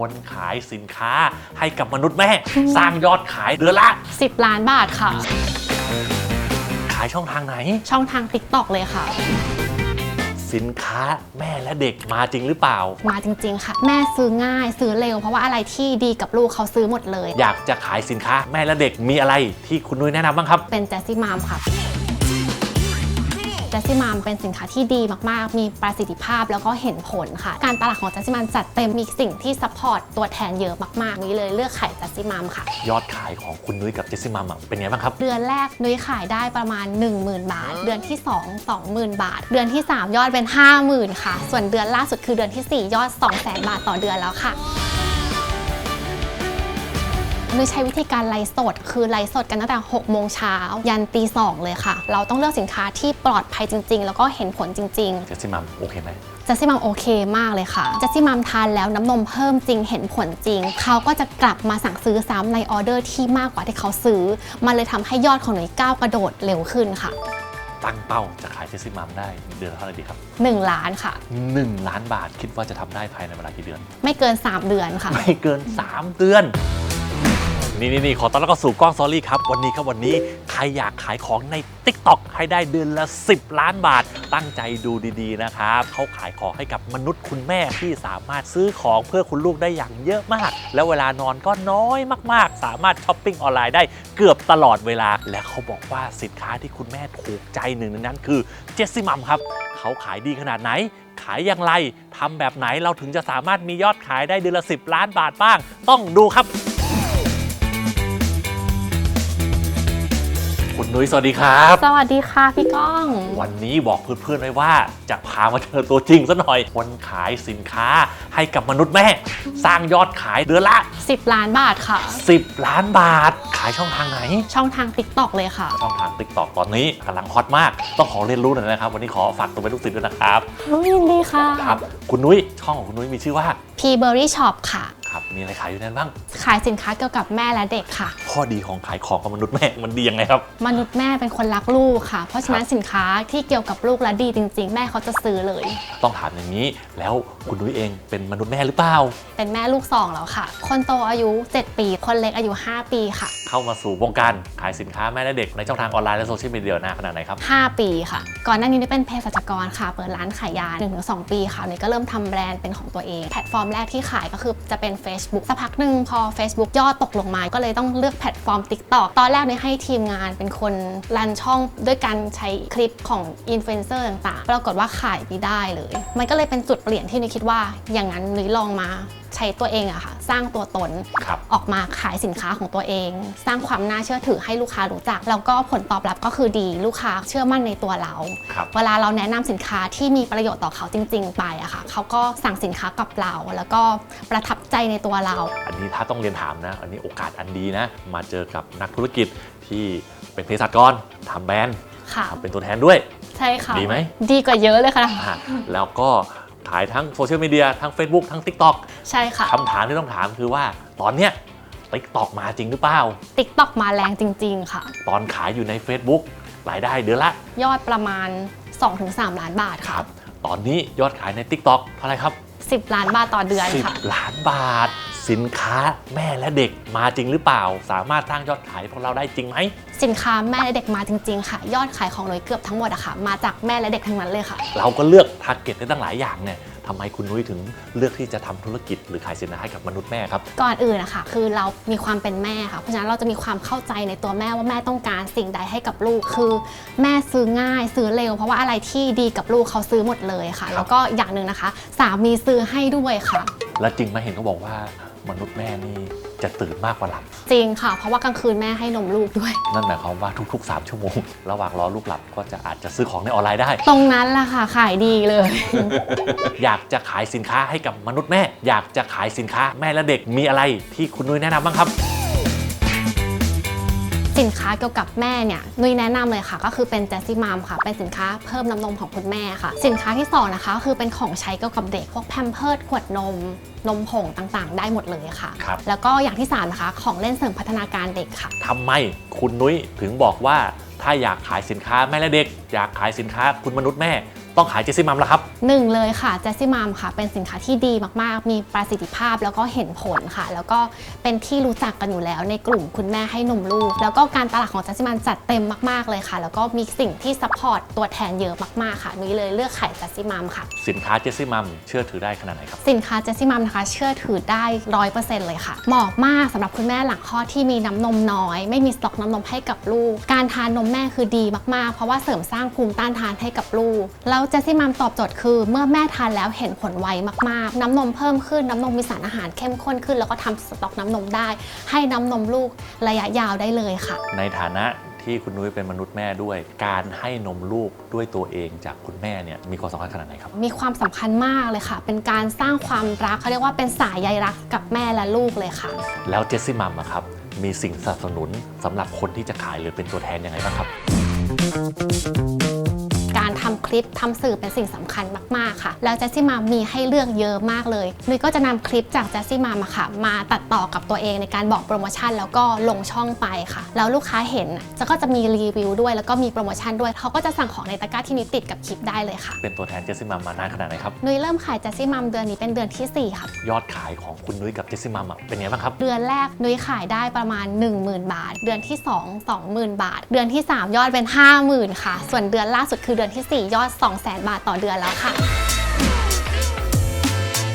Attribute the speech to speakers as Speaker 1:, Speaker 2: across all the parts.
Speaker 1: คนขายสินค้าให้กับมนุษย์แม่ สร้างยอดขายเดือนละ
Speaker 2: 10 ล้านบาทค่ะ
Speaker 1: ขายช่องทางไหน
Speaker 2: ช่องทาง TikTok เลยค่ะ
Speaker 1: สินค้าแม่และเด็กมาจริงหรือเปล่า
Speaker 2: มาจริง ๆ ค่ะ แม่ซื้อง่ายซื้อเร็ว เพราะว่าอะไรที่ดีกับลูกเขาซื้อหมดเลย
Speaker 1: อยากจะขายสินค้าแม่และเด็กมีอะไรที่คุณนุ้ยแนะนำบ้างครับ
Speaker 2: เป็นแจสซี่มามค่ะ แจสซี่มามเป็นสินค้าที่ดีมาก ๆ มีประสิทธิภาพแล้วก็เห็นผลค่ะ การตลาดของแจสซี่มามจัดเต็มมีสิ่งที่ซัพพอร์ตตัวแทนเยอะมาก ๆ นี้เลยเลือกขายแจสซี่มามค่ะ
Speaker 1: ยอดขายของคุณนุ้ยกับเจสซี่มัมอะเป็นไงบ้างครับ
Speaker 2: เดือนแรกนุ้ยขายได้ประมาณ 10,000 บาท เดือนที่ 2 20,000 บาท เดือนที่ 3 ยอดเป็น 50,000 ค่ะ ส่วนเดือนล่าสุดคือเดือนทีสี่4 ยอด 200,000 บาทต่อเดือนแล้วค่ะ นุ้ยใช้วิธีการไลฟ์สด คือไลฟ์สดกันตั้งแต่6โมงเช้ายันตี2เลยค่ะ เราต้องเลือกสินค้าที่ปลอดภัยจริง ๆ แล้วก็เห็นผลจริง ๆ
Speaker 1: เจสซี่มัมโอเคไหม
Speaker 2: จัสซี่มัมโอเคมากเลยค่ะจัสซี่มัมทานแล้วน้ำนมเพิ่มจริงเห็นผลจริง เขาก็จะกลับมาสั่งซื้อซ้ำในออเดอร์ที่มากกว่าที่เขาซื้อ มันเลยทำให้ยอดของหน่วยก้าวกระโดดเร็วขึ้นค่ะ
Speaker 1: ตั้งเป้าจะขายเจสซี่มัมได้เดือนละเท่าไหร่ดีครับ
Speaker 2: 1 ล้านค่ะ
Speaker 1: 1 ล้านบาทคิดว่าจะทำได้ภายในเวลากี่เดือน
Speaker 2: ไม่เกิน 3 เดือนค่ะ
Speaker 1: ไม่เกิน 3 เดือน นี่นี่นี่ขอต้อนรับเข้าสู่กล้องซอรี่ครับ วันนี้ครับวันนี้ใครอยากขายของใน Tik t o อกให้ได้เดือนละ 10 ล้านบาท ตั้งใจดูดีๆนะครับเขาขายของให้กับมนุษย์คุณแม่ที่สามารถซื้อของเพื่อคุณลูกได้อย่างเยอะมาก แล้วเวลานอนก็น้อยมากๆ สามารถช้อปปิ้งออนไลน์ได้เกือบตลอดเวลา และเขาบอกว่าสินค้าที่คุณแม่ถูกใจหนึ่งในนั้นคือเจสซี่มัมครับเขาขายดีขนาดไหนขายอย่างไรทำแบบไหนเราถึงจะสามารถมียอดขายได้เดือนละ 10 ล้านบาทบ้าง ต้องดูครับ นุ้ยสวัสดีครับ
Speaker 2: สวัสดีค่ะพี่ก้อง
Speaker 1: วันนี้บอกเพื่อนๆไว้ว่าจะพามาเจอตัวจริงซะหน่อย คนขายสินค้าให้กับมนุษย์แม่ สร้างยอดขายเดือนละ
Speaker 2: 10 ล้านบาทค่ะ
Speaker 1: 10 ล้านบาท ขายช่องทางไหน
Speaker 2: ช่องทาง TikTok เลยค่ะ
Speaker 1: ช่องทาง t ิ k t o k ตอนนี้กำลังฮอตมาก ต้องขอเรียนรู้หน่อยนะครับ วันนี้ขอฝากตัวเป็นลูกศิษย์ด้วยนะครับ
Speaker 2: ยินดีค่ะ
Speaker 1: ครับ คุณนุ้ยช่องของคุณนุ้ยมีชื่อว่า
Speaker 2: P Berry Shop ค่ะ
Speaker 1: ครับมีอะไรขายอยู่ในนั้นบ้าง
Speaker 2: ขายสินค้าเกี่ยวกับแม่และเด็กค่ะ
Speaker 1: ข้อดีของขายของกับมนุษย์แม่มันดียังไงครับ
Speaker 2: มนุษย์แม่เป็นคนรักลูกค่ะ เพราะฉะนั้นสินค้าที่เกี่ยวกับลูกและดีจริง ๆ แม่เขาจะซื้อเลย
Speaker 1: ต้องถามอย่างนี้ แล้วคุณนุ้ยเองเป็นมนุษย์แม่หรือเปล่า
Speaker 2: เป็นแม่ลูกสองแล้วค่ะ คนโตอายุ 7 ปี คนเล็กอายุ 5 ปีค่ะ
Speaker 1: เข้ามาสู่วงการขายสินค้าแม่และเด็กในช่องทางออนไลน์และโซเชียลมีเดียนานขนาดไหนครับ
Speaker 2: 5 ปีค่ะ ก่อนหน้านี้นี่เป็นเภสัชกรค่ะ เปิดร้านขายยา1-2 ปีค่ะนี่ก็เริ่มทำแบรนด์เป็นของตัวเอง แพลตฟอร์มแรกที่ขายก็คือจะเป็น Facebook สักพักหนึ่งพอ Facebook ยอดตกลงมาก็เลยต้องเลือกแพลตฟอร์ม TikTok ตอนแรกเนี่ยให้ทีมงานเป็นคนรันช่องด้วยการใช้คลิปของอินฟลูเอนเซอร์ต่างๆ ปรากฏว่าขายไม่ได้เลย มันก็เลยเป็นจุดเปลี่ยนที่นุ้ยคิดว่าอย่างนั้นนุ้ยลองมา ใช้ตัวเองอะค่ะ สร้างตัวตน
Speaker 1: ครับ
Speaker 2: ออกมาขายสินค้าของตัวเอง สร้างความน่าเชื่อถือให้ลูกค้ารู้จัก แล้วก็ผลตอบรับก็คือดีลูกค้าเชื่อมั่นในตัวเรา
Speaker 1: ครับ
Speaker 2: เวลาเราแนะนำสินค้าที่มีประโยชน์ต่อเขาจริง ๆ ไปอะค่ะเขาก็สั่งสินค้ากับเรา แล้วก็ประทับใจในตัวเรา
Speaker 1: อันนี้ถ้าต้องเรียนถามนะ อันนี้โอกาสอันดีนะ มาเจอกับนักธุรกิจที่เป็นเภสัชกรทำแบรนด์
Speaker 2: ค่ะ
Speaker 1: ทำเป็นตัวแทนด้วย
Speaker 2: ใช่ค่ะ
Speaker 1: ดีไหม
Speaker 2: ดีกว่าเยอะเลยค่ะ
Speaker 1: อะแล้วก็ ขายทั้งโซเชียลมีเดียทั้ง Facebook ทั้ง TikTok
Speaker 2: ใช่ค่ะ
Speaker 1: คำถามที่ต้องถามคือว่าตอนเนี้ย TikTok มาจริงหรือเปล่า
Speaker 2: ติ๊กต็อกมาแรงจริง ๆ ค่ะ
Speaker 1: ตอนขายอยู่ใน Facebook รายได้เดือนละ
Speaker 2: ยอดประมาณ 2-3 ล้านบาท
Speaker 1: ค
Speaker 2: ค่ะ
Speaker 1: รับ ตอนนี้ยอดขายใน TikTok เท่าไหร่ครับ
Speaker 2: 10 ล้านบาทต่อเดือนค่ะ
Speaker 1: 10ล้านบาท สินค้าแม่และเด็กมาจริงหรือเปล่า สามารถสร้างยอดขายของเราได้จริงไหม
Speaker 2: สินค้าแม่และเด็กมาจริง ๆ ค่ะ ยอดขายของหน่วยเกือบทั้งหมดอะค่ะ มาจากแม่และเด็กทั้งนั้นเลยค่ะ
Speaker 1: เราก็เลือกทาร์เก็ตได้ตั้งหลายอย่างเนี่ยทำไมคุณนุ้ยถึงเลือกที่จะทำธุรกิจหรือขายสินค้าให้กับมนุษย์แม่ครับ
Speaker 2: ก่อนอื่นนะคะคือเรามีความเป็นแม่ค่ะ เพราะฉะนั้นเราจะมีความเข้าใจในตัวแม่ว่าแม่ต้องการสิ่งใดให้กับลูก คือแม่ซื้อง่ายซื้อเร็ว เพราะว่าอะไรที่ดีกับลูกเขาซื้อหมดเลยค่ะ
Speaker 1: ครับ
Speaker 2: แล้วก็อย่างหนึ่งนะคะ สามีซื้อให้ด้วยค่ะ
Speaker 1: และจริงไหมเห็นเขาบอกว่า มนุษย์แม่นี่จะตื่นมากกว่าหลับ
Speaker 2: จริงค่ะ เพราะว่ากลางคืนแม่ให้นมลูกด้วย
Speaker 1: นั่นหมายความว่าทุก ๆ 3 ชั่วโมง ระหว่างรอลูกหลับก็จะอาจจะซื้อของในออนไลน์ได้
Speaker 2: ตรงนั้นแหละค่ะ ขายดีเลย
Speaker 1: อยากจะขายสินค้าให้กับมนุษย์แม่ อยากจะขายสินค้าแม่และเด็กมีอะไรที่คุณนุ้ยแนะนำบ้างครับ
Speaker 2: สินค้าเกี่ยวกับแม่เนี่ยนุ้ยแนะนำเลยค่ะ ก็คือเป็นแจสซี่มามค่ะ เป็นสินค้าเพิ่มน้ำนมของคุณแม่ค่ะ สินค้าที่สองนะคะก็คือเป็นของใช้เกี่ยวกับเด็กพวกแพมเพิร์ดขวดนมนมผงต่างๆ ได้หมดเลยค่ะ
Speaker 1: ครับ
Speaker 2: แล้วก็อย่างที่สามนะคะของเล่นเสริมพัฒนาการเด็กค่ะ
Speaker 1: ทำไมคุณนุ้ยถึงบอกว่า ถ้าอยากขายสินค้าแม่และเด็ก อยากขายสินค้าคุณมนุษย์แม่ ต้องขายเจสซี่มัมแล้วครับ
Speaker 2: หนึ่งเลยค่ะเจสซี่มัมค่ะ เป็นสินค้าที่ดีมากๆ มีประสิทธิภาพแล้วก็เห็นผลค่ะ แล้วก็เป็นที่รู้จักกันอยู่แล้วในกลุ่มคุณแม่ให้นมลูก แล้วก็การตลาดของเจสซี่มัมจัดเต็มมากๆเลยค่ะ แล้วก็มีสิ่งที่ซัพพอร์ตตัวแทนเยอะมากๆค่ะนุ้ยเลยเลือกขายเจสซี่มัมค่ะ
Speaker 1: สินค้าเจสซี่มัมเชื่อถือได้ขนาดไหนครับ
Speaker 2: สินค้าเจสซี่มัมนะคะเชื่อถือได้ร้อยเปอร์เซ็นต์เลยค่ะเหมาะมากสำหรับคุณแม่หลังคลอดที่มีน้ำนมน้อย ไม่มีสต็อกน้ำนมให้กับลูก การทานนมแม่คือดีมากๆ เพราะว่าเสริมสร้างภูมิต้านทานให้กับลูก แล้วเจสซี่มัมตอบโจทย์คือ เมื่อแม่ทานแล้วเห็นผลไวมากๆ น้ำนมเพิ่มขึ้นน้ำนมมีสารอาหารเข้มข้นขึ้น แล้วก็ทำสต็อกน้ำนมได้ ให้น้ำนมลูกระยะยาวได้เลยค่ะ
Speaker 1: ในฐานะที่คุณนุ้ยเป็นมนุษย์แม่ด้วย การให้นมลูกด้วยตัวเองจากคุณแม่เนี่ยมีความสำคัญขนาดไหนครับ
Speaker 2: มีความสำคัญมากเลยค่ะ เป็นการสร้างความรักเขาเรียกว่าเป็นสายใยรักกับแม่และลูกเลยค่ะ
Speaker 1: แล้วเจสซี่มัมอะครับ มีสิ่งสนับสนุนสำหรับคนที่จะขายหรือเป็นตัวแทนยังไงบ้างครับ
Speaker 2: การทำคลิปทำสื่อเป็นสิ่งสำคัญมากๆค่ะ แล้วเจสซี่มามมีให้เลือกเยอะมากเลยนุ้ยก็จะนำคลิปจากเจสซี่มามอะค่ะ มาตัดต่อกับตัวเองในการบอกโปรโมชั่น แล้วก็ลงช่องไปค่ะ แล้วลูกค้าเห็นอะจะก็จะมีรีวิวด้วย แล้วก็มีโปรโมชั่นด้วยเขาก็จะสั่งของในตะกร้าที่นุ้ยติดกับคลิปได้เลยค่ะ
Speaker 1: เป็นตัวแทนเจสซี่มัมมานานขนาดไหนครับ
Speaker 2: นุ้ยเริ่มขายเจสซี่มามเดือนนี้เป็นเดือนทีสี่4 ค่ะ
Speaker 1: ยอดขายของคุณนุ้ยกับเจสซี่มัมอะเป็นไงบ้างครับ
Speaker 2: เดือนแรกนุ้ยขายได้ประมาณ 10,000 บาท เดือนที่ 2 20,000 บาท เดือนที่ 3 ยอดเป็น 50,000 ค่ะ ส่วนเดือนล่าสุดคือเดือนทีสี่4ยอด 200,000 บาทต่อเดือนแล้วค่ะ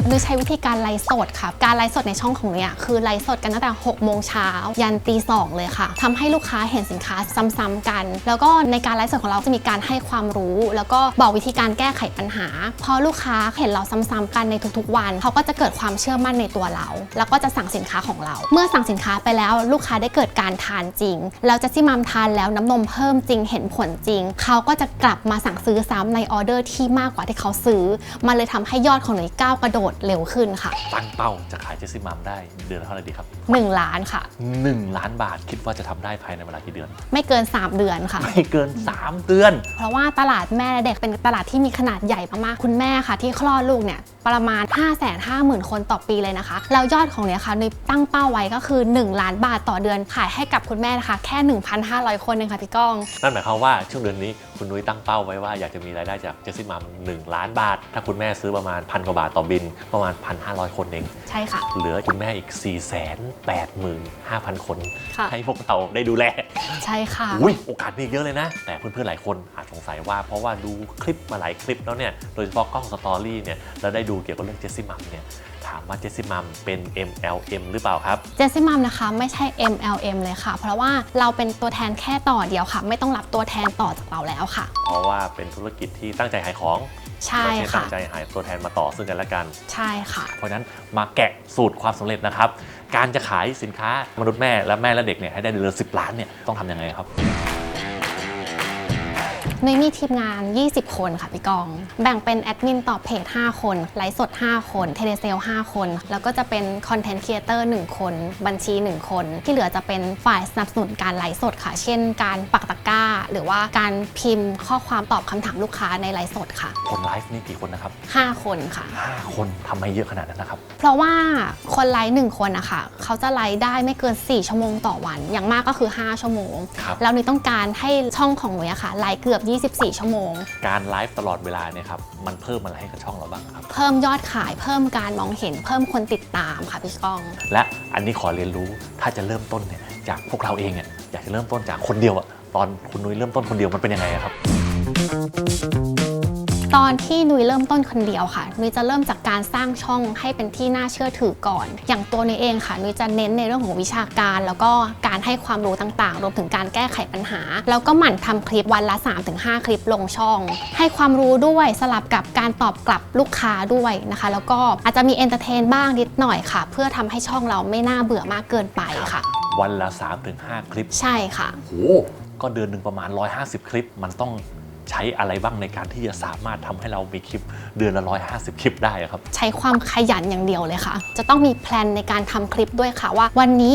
Speaker 2: นุ้ยใช้วิธีการไลฟ์สดค่ะ การไลฟ์สดในช่องของนุ้ยคือไลฟ์สดกันตั้งแต่6โมงเช้ายันตีสองเลยค่ะทำให้ลูกค้าเห็นสินค้าซ้ำๆกัน แล้วก็ในการไลฟ์สดของเราจะมีการให้ความรู้ แล้วก็บอกวิธีการแก้ไขปัญหา พอลูกค้าเห็นเราซ้ำๆกันในทุกๆวัน เขาก็จะเกิดความเชื่อมั่นในตัวเรา แล้วก็จะสั่งสินค้าของเรา เมื่อสั่งสินค้าไปแล้วลูกค้าได้เกิดการทานจริงแล้วจะซิมัมทานแล้วน้ำนมเพิ่มจริงเห็นผลจริง เขาก็จะกลับมาสั่งซื้อซ้ำในออเดอร์ที่มากกว่าที่เขาซื้อ มันเลยทำให้ยอดของหนุ่ยก้าวกระโดดเร็วขึ้นค่ะ
Speaker 1: ตั้งเป้าจะขายเจสซี่มัมได้เดือนละเท่าไหร่ดีครับ
Speaker 2: 1 ล้านค่ะ
Speaker 1: 1 ล้านบาทคิดว่าจะทำได้ภายในเวลากี่เดือน
Speaker 2: ไม่เกิน 3 เดือนค่ะ
Speaker 1: ไม่เกิน 3 เดือน
Speaker 2: เพราะว่าตลาดแม่และเด็กเป็นตลาดที่มีขนาดใหญ่มากๆคุณแม่ค่ะ ที่คลอดลูกเนี่ยประมาณ 5 5 0 0 0 0 คนต่อปีเลยนะคะแล้วยอดของเนี่ยค่ะนุ้ยตั้งเป้าไว้ก็คือ 1 ล้านบาทต่อเดือนขายให้กับคุณแม่นะคะแค่ 1,500 คนเองค่ะพี่ก้อง
Speaker 1: นั่นหมายความว่าช่วงเดือนนี้คุณนุ้ยตั้งเป้าไว้ว่าอยากจะมีรายได้จากเจสซี่มัม1ล้านบาท ถ้าคุณแม่ซื้อประมาณพันกว่าบาทต่อบิน ประมาณ 1,500 คนเอง
Speaker 2: ใช่ค่ะ
Speaker 1: เหลือคุณแม่อีก 4 8 5 0 0 0 คน
Speaker 2: ค่ะ
Speaker 1: ให้พวกเราได้ดูแล
Speaker 2: ใช่ค่ะ
Speaker 1: อุ้ยโอกาสมีอีกเยอะเลยนะ แต่เพื่อนๆ หลายคนอาจสงสัยว่าเพราะว่าดูคลิปมาหลายคลิปแล้วเนี่ย โดยเฉพาะกล้องสตอรี่เนี่ย แล้วได้ดูเกี่ยวกับเรื่องเจสซี่มัมเนี่ยถามว่าเจสซี่มัมเป็น MLM หรือเปล่าครับ
Speaker 2: เจสซี่มัมนะคะไม่ใช่ MLM เลยค่ะ เพราะว่าเราเป็นตัวแทนแค่ต่อเดียวค่ะ ไม่ต้องรับตัวแทนต่อจากเราแล้วค่ะ
Speaker 1: เพราะว่าเป็นธุรกิจที่ตั้งใจขายของ
Speaker 2: ใช่
Speaker 1: ไม่ใช่
Speaker 2: ค่ะ
Speaker 1: ตั้งใจหายตัวแทนมาต่อซึ่งกันและกัน
Speaker 2: ใช่ค่ะ
Speaker 1: เพราะฉะนั้นมาแกะสูตรความสำเร็จนะครับ การจะขายสินค้ามนุษย์แม่และแม่และเด็กเนี่ยให้ได้เดือนละสิล้านเนี่ยต้องทำยังไงครับ
Speaker 2: นุ้ยมีทีมงาน 20 คนค่ะพี่กอง แบ่งเป็นแอดมินตอบเพจ 5 คน ไลฟ์สด 5 คน เทเลเซล 5 คน แล้วก็จะเป็นคอนเทนต์ครีเอเตอร์ 1 คน บัญชี 1 คน ที่เหลือจะเป็นฝ่ายสนับสนุนการไลฟ์สดค่ะ เช่น การปักตะกร้า หรือว่าการพิมพ์ข้อความตอบคำถามลูกค้าในไลฟ์สดค่ะ
Speaker 1: คนไลฟ์นี่กี่คนนะครับ
Speaker 2: 5 คนค่ะ
Speaker 1: 5 คนทำไมเยอะขนาดนั้นนะครับ
Speaker 2: เพราะว่าคนไลฟ์หนึ่งคนนะคะเขาจะไลฟ์ได้ไม่เกิน 4 ชั่วโมงต่อวัน อย่างมากก็คือ 5 ชั่วโมง
Speaker 1: ครับ
Speaker 2: แล้วนุ้ยต้องการให้ช่องของหนุยอะค่ะไลฟ์เกือบ24 ชั่วโมง
Speaker 1: การไลฟ์ตลอดเวลาเนี่ยครับมันเพิ่มอะไรให้กับช่องเราบ้างครับ
Speaker 2: เพิ่มยอดขายเพิ่มการมองเห็นเพิ่มคนติดตามค่ะพี่ก้อง
Speaker 1: และอันนี้ขอเรียนรู้ถ้าจะเริ่มต้นเนี่ยจากพวกเราเองเนี่ยอยากจะเริ่มต้นจากคนเดียวอะตอนคุณนุ้ยเริ่มต้นคนเดียวมันเป็นยังไงอะครับ
Speaker 2: ตอนที่นุ้ยเริ่มต้นคนเดียวค่ะ นุ้ยจะเริ่มจากการสร้างช่องให้เป็นที่น่าเชื่อถือก่อน อย่างตัวนุ้ยเองค่ะ นุ้ยจะเน้นในเรื่องของวิชาการ แล้วก็การให้ความรู้ต่างๆ รวมถึงการแก้ไขปัญหา แล้วก็หมั่นทำคลิปวันละ 3-5 คลิปลงช่อง ให้ความรู้ด้วยสลับกับการตอบกลับลูกค้าด้วยนะคะ แล้วก็อาจจะมีเอนเตอร์เทนบ้างนิดหน่อยค่ะ เพื่อทำให้ช่องเราไม่น่าเบื่อมากเกินไปค่ะ
Speaker 1: วันละ 3-5 คลิป
Speaker 2: ใช่ค่ะ
Speaker 1: โหก็เดือนหนึ่งประมาณ 150 คลิปมันต้อง ใช้อะไรบ้างในการที่จะสามารถทำให้เรามีคลิปเดือนละ 150 คลิปได้อะครับ
Speaker 2: ใช้ความขยันอย่างเดียวเลยค่ะ จะต้องมีแพลนในการทำคลิปด้วยค่ะว่าวันนี้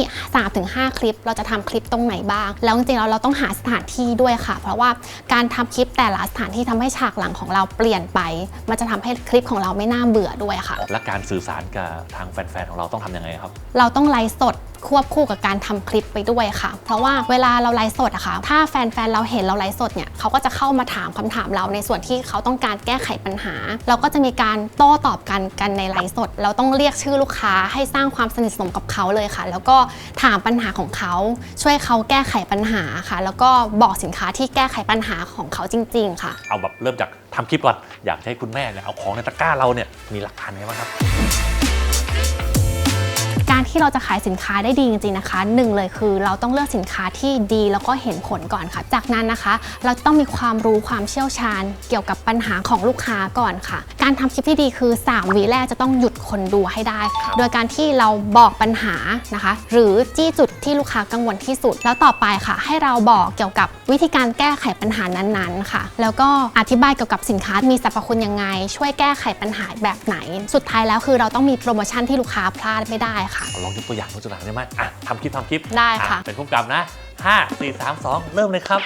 Speaker 2: 3-5 คลิปเราจะทำคลิปตรงไหนบ้าง แล้วจริงๆแล้วเราต้องหาสถานที่ด้วยค่ะ เพราะว่าการทำคลิปแต่ละสถานที่ทำให้ฉากหลังของเราเปลี่ยนไป มันจะทำให้คลิปของเราไม่น่าเบื่อด้วยค่ะ
Speaker 1: และการสื่อสารกับทางแฟนๆของเราต้องทำยังไงครับ
Speaker 2: เราต้องไลฟ์สด ควบคู่กับการทำคลิปไปด้วยค่ะ เพราะว่าเวลาเราไลฟ์สดอะค่ะ ถ้าแฟนๆเราเห็นเราไลฟ์สดเนี่ยเขาก็จะเข้ามาถามคำถามเราในส่วนที่เขาต้องการแก้ไขปัญหา เราก็จะมีการโต้ตอบกันกันในไลฟ์สด เราต้องเรียกชื่อลูกค้าให้สร้างความสนิทสนมกับเขาเลยค่ะ แล้วก็ถามปัญหาของเขาช่วยเขาแก้ไขปัญหาค่ะ แล้วก็บอกสินค้าที่แก้ไขปัญหาของเขาจริง ๆ ค่ะ
Speaker 1: เอาแบบเริ่มจากทำคลิปก่อนอยากให้คุณแม่เนี่ยเอาของในตะกร้าเราเนี่ยมีหลักฐานไงบ้างครับา
Speaker 2: รที่เราจะขายสินค้าได้ดีจริงๆนะคะหนึ่งเลยคือเราต้องเลือกสินค้าที่ดีแล้วก็เห็นผลก่อนค่ะ จากนั้นนะคะ เราต้องมีความรู้ความเชี่ยวชาญ เกี่ยวกับปัญหาของลูกค้าก่อนค่ะการทำคลิปที่ดีคือ 3วิแรกจะต้องหยุดคนดูให้ได้
Speaker 1: ครับ
Speaker 2: โดยการที่เราบอกปัญหานะคะ หรือจี้จุดที่ลูกค้ากังวลที่สุด แล้วต่อไปค่ะ ให้เราบอกเกี่ยวกับวิธีการแก้ไขปัญหานั้นๆค่ะ แล้วก็อธิบายเกี่ยวกับสินค้ามีสรรพคุณยังไง ช่วยแก้ไขปัญหาแบบไหน สุดท้ายแล้วคือเราต้องมีโปรโมชั่นที่ลูกค้าพลาดไม่ได้ค่ะ
Speaker 1: ลองยกตัวอย่างตัวอย่างได้ไหมอะทำคลิปทำคลิป
Speaker 2: ได้ค่ะ
Speaker 1: อ่เป็นผู้กำกับนะ 5 4 3 2 เริ่มเลยครับ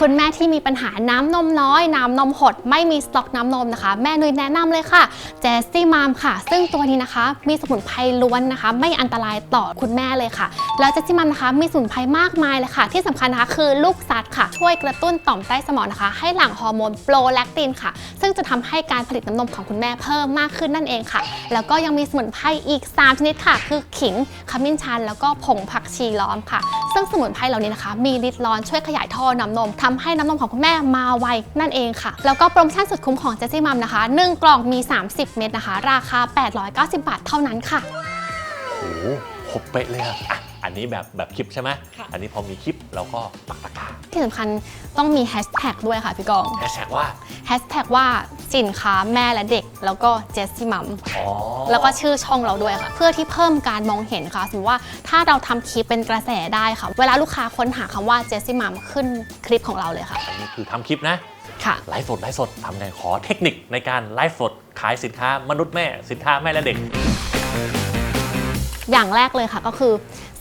Speaker 2: คุณแม่ที่มีปัญหาน้ำนมน้อย น้ำนมหด ไม่มีสต็อกน้ำนมนะคะ แม่นุ้ยแนะนำเลยค่ะเจสซี่มามค่ะ ซึ่งตัวนี้นะคะ มีสมุนไพรล้วนนะคะ ไม่อันตรายต่อคุณแม่เลยค่ะ แล้วเจสซี่มามนะคะ มีสมุนไพรมากมายเลยค่ะ ที่สำคัญนะคะคือลูกซัดค่ะ ช่วยกระตุ้นต่อมใต้สมองนะคะ ให้หลั่งฮอร์โมนโปรแลคตินค่ะ ซึ่งจะทำให้การผลิตน้ำนมของคุณแม่เพิ่มมากขึ้นนั่นเองค่ะ แล้วก็ยังมีสมุนไพรอีก 3 ชนิดค่ะ คือขิงขมิ้นชัน แล้วก็ผงผักชีล้อมค่ะ ซึ่งสมุนไพรเหล่านี้นะคะ มีฤทธิ์ร้อนช่วยขยายท่อน้ำนมทำให้น้ำนมของคุณแม่มาไวนั่นเองค่ะ แล้วก็โปรโมชั่นสุดคุ้มของเจสซี่มัมนะคะ 1 กล่องมี 30 เม็ดนะคะ ราคา 890 บาทเท่านั้นค่ะ
Speaker 1: โอ้โหครบเป๊ะเลยอะอะอันนี้แบบแบบคลิปใช่ไหม
Speaker 2: ค่ะ
Speaker 1: อันนี้พอมีคลิปเราก็ปักตะกร้า
Speaker 2: ที่สำคัญต้องมีแฮชแท็กด้วยค่ะพี่กอง
Speaker 1: แฮชแท็กว่า
Speaker 2: แฮชแท็กว่าสินค้าแม่และเด็ก แล้วก็เจสซี่มัม
Speaker 1: อ๋อ
Speaker 2: แล้วก็ชื่อช่องเราด้วยค่ะ เพื่อที่เพิ่มการมองเห็นค่ะสมมติว่าถ้าเราทำคลิปเป็นกระแสได้ค่ะ เวลาลูกค้าค้นหาคำว่าเจสซี่มัมขึ้นคลิปของเราเลยค่ะ
Speaker 1: อันนี้คือทำคลิปนะ
Speaker 2: ค่ะ
Speaker 1: ไลฟ์สดไลฟ์สดทำไงขอเทคนิคในการไลฟ์สดขายสินค้ามนุษย์แม่สินค้าแม่และเด็ก
Speaker 2: อย่างแรกเลยค่ะก็คือ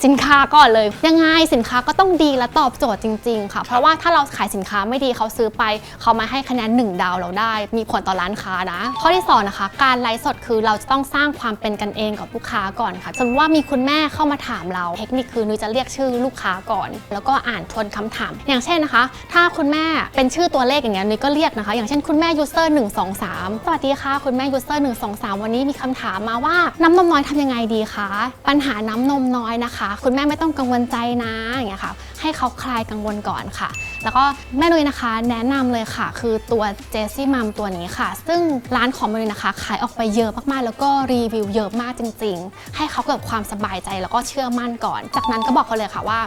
Speaker 2: สินค้าก่อนเลย ยังไงสินค้าก็ต้องดีและตอบโจทย์จริง ๆ ค่ะ เพราะว่าถ้าเราขายสินค้าไม่ดีเขาซื้อไป เขามาให้คะแนน 1 ดาวเราได้ มีผลต่อร้านค้านะ ข้อที่สองนะคะ การไลฟ์สดคือเราจะต้องสร้างความเป็นกันเองกับลูกค้าก่อนค่ะ สมมติว่ามีคุณแม่เข้ามาถามเรา เทคนิคคือนุ้ยจะเรียกชื่อลูกค้าก่อน แล้วก็อ่านทวนคำถาม อย่างเช่นนะคะ ถ้าคุณแม่เป็นชื่อตัวเลขอย่างเงี้ยนุ้ยก็เรียกนะคะ อย่างเช่นคุณแม่ยูเซอร์123สวัสดีค่ะคุณแม่ยูเซอร์123วันนี้มีคำถามมาว่าน้ำนมน้อยทำยังไงดีคะปัญหาน้ำนมน้อยนะคะคุณแม่ไม่ต้องกังวลใจนะอย่างเงี้ยค่ะ ให้เขาคลายกังวลก่อนค่ะ แล้วก็แม่นุ้ยนะคะแนะนำเลยค่ะ คือตัวเจสซี่มัมตัวนี้ค่ะ ซึ่งร้านของแม่นุ้ยนะคะขายออกไปเยอะมากๆ แล้วก็รีวิวเยอะมากจริง ๆ ให้เขาเกิดความสบายใจแล้วก็เชื่อมั่นก่อน จากนั้นก็บอกเขาเลยค่ะว่า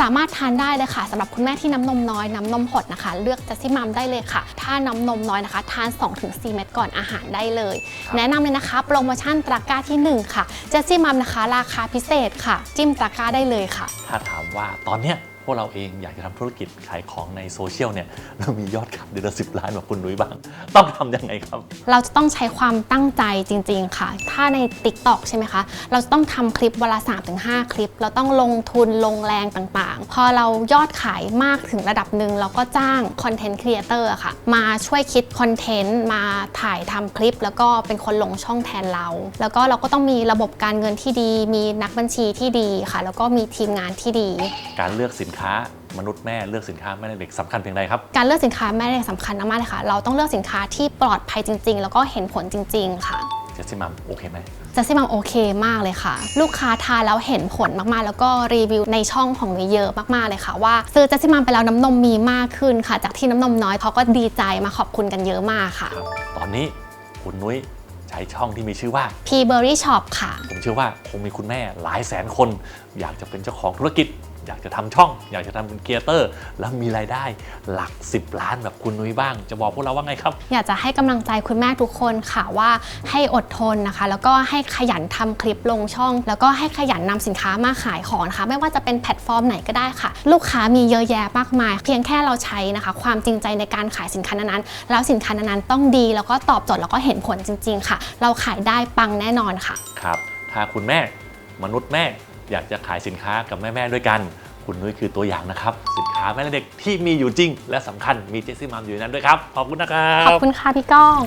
Speaker 2: สามารถทานได้เลยค่ะสำหรับคุณแม่ที่น้ำนมน้อยน้ำนมหดนะคะ เลือกเจสซี่มัมได้เลยค่ะ ถ้าน้ำนมน้อยนะคะ ทาน 2-4 เม็ดก่อนอาหารได้เลย แนะนำเลยนะคะโปรโมชั่นตะกร้าที่ 1 ค่ะเจสซี่มัมนะคะ ราคาพิเศษค่ะ จิ้มตะกร้าได้เลยค่ะ
Speaker 1: ถ้าถามว่าตอนเนี้ย วกเราเองอยากจะทำธุรกิจขายของในโซเชียลเนี่ยเรามียอดขายเดือนละสิบล้านแบบคุณนุ้ยบ้าง ต้องทำยังไงครับ
Speaker 2: เราจะต้องใช้ความตั้งใจจริง ๆ ค่ะ ถ้าใน TikTok ใช่ไหมคะ เราจะต้องทำคลิปเวนลา3-5 คลิป เราต้องลงทุนลงแรงต่างๆ พอเรายอดขายมากถึงระดับหนึ่งเราก็จ้างคอนเทนต์ครีเอเตอร์ค่ะ มาช่วยคิดคอนเทนต์มาถ่ายทำคลิป แล้วก็เป็นคนลงช่องแทนเรา แล้วก็เราก็ต้องมีระบบการเงินที่ดี มีนักบัญชีที่ดีค่ะ แล้วก็มีทีมงานที่ดี
Speaker 1: การเลือกสินค้ามนุษย์แม่เลือกสินค้าแม่และเด็กสำคัญเพียงใดครับ
Speaker 2: การเลือกสินค้าแม่เด็กสำคัญมากๆเลยค่ะ เราต้องเลือกสินค้าที่ปลอดภัยจริง ๆ แล้วก็เห็นผลจริง ๆ ค่ะ
Speaker 1: เจสซี่มัมโอเคไหม
Speaker 2: จัสซี่มัมโอเคมากเลยค่ะ ลูกค้าทานแล้วเห็นผลมากๆ แล้วก็รีวิวในช่องของหนูเยอะมากๆเลยค่ะ ว่าซื้อจัสซี่มัมไปแล้วน้ำนมมีมากขึ้นค่ะ จากที่น้ำนมน้อยเขาก็ดีใจมาขอบคุณกันเยอะมากค่ะ
Speaker 1: ครับตอนนี้คุณนุ้ยใช้ช่องที่มีชื่อว่า
Speaker 2: P Berry Shop ค่ะ
Speaker 1: ผมเชื่อว่าคงมีคุณแม่หลายแสนคน อยากจะเป็นเจ้าของธุรกิจ อยากจะทำช่อง อยากจะทำเป็นครีเอเตอร์ แล้วมีรายได้หลัก 10 ล้านแบบคุณนุ้ยบ้าง จะบอกพวกเราว่าไงครับ
Speaker 2: อยากจะให้กำลังใจคุณแม่ทุกคนค่ะว่าให้อดทนนะคะ แล้วก็ให้ขยันทำคลิปลงช่อง แล้วก็ให้ขยันนำสินค้ามาขายของนะคะ ไม่ว่าจะเป็นแพลตฟอร์มไหนก็ได้ค่ะ ลูกค้ามีเยอะแยะมากมาย เพียงแค่เราใช้นะคะ ความจริงใจในการขายสินค้านั้นๆแล้วสินค้านั้นๆต้องดี แล้วก็ตอบโจทย์แล้วก็เห็นผลจริง ๆ ค่ะ เราขายได้ปังแน่นอนค่ะ
Speaker 1: ครับถ้าคุณแม่มนุษย์แม่ อยากจะขายสินค้ากับแม่ๆด้วยกัน คุณนุ้ยคือตัวอย่างนะครับ สินค้าแม่และเด็กที่มีอยู่จริง และสำคัญมีเจสซี่มัมอยู่ในนั้นด้วยครับ ขอบคุณนะครับ
Speaker 2: ขอบบคุณค่ะพี่ก้อง